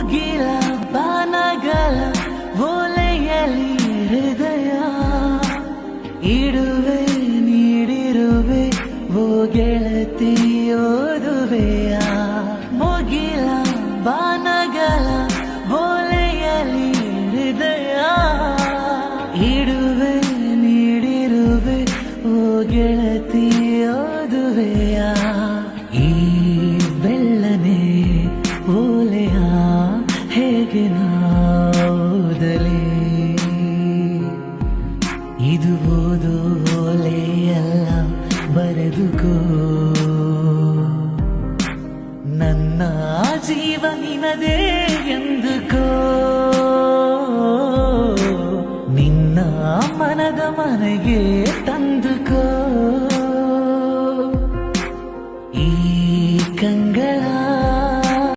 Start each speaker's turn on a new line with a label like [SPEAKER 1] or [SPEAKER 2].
[SPEAKER 1] ಮುಗಿಲ ಬಾನಗಲ ಓಲೆಯಲಿ ಹೃದಯ ಇಡುವೆ ನೀಡಿರುವೆ ಓ ಗೆಳತಿ ಓದುವೆಯ ಮುಗಿಲ ಬಾನಗಲ ಓಲೆಯಲಿ ಹೃದಯ ಇಡುವೆ ನೀಡಿರುವೆ ಓ ಗೆಳತಿ ಓದುವೆಯ ಈ ನಿನಗೆ ಇದು ಇದು ಅಲ್ಲ ಬರೆದುಕೋ ನನ್ನ ಜೀವ ನಿನದೇ ಎಂದುಕೋ ನಿನ್ನ ಮನದ ಮನೆಗೆ ತಂದುಕೋ ಈ ಕಂಗಳ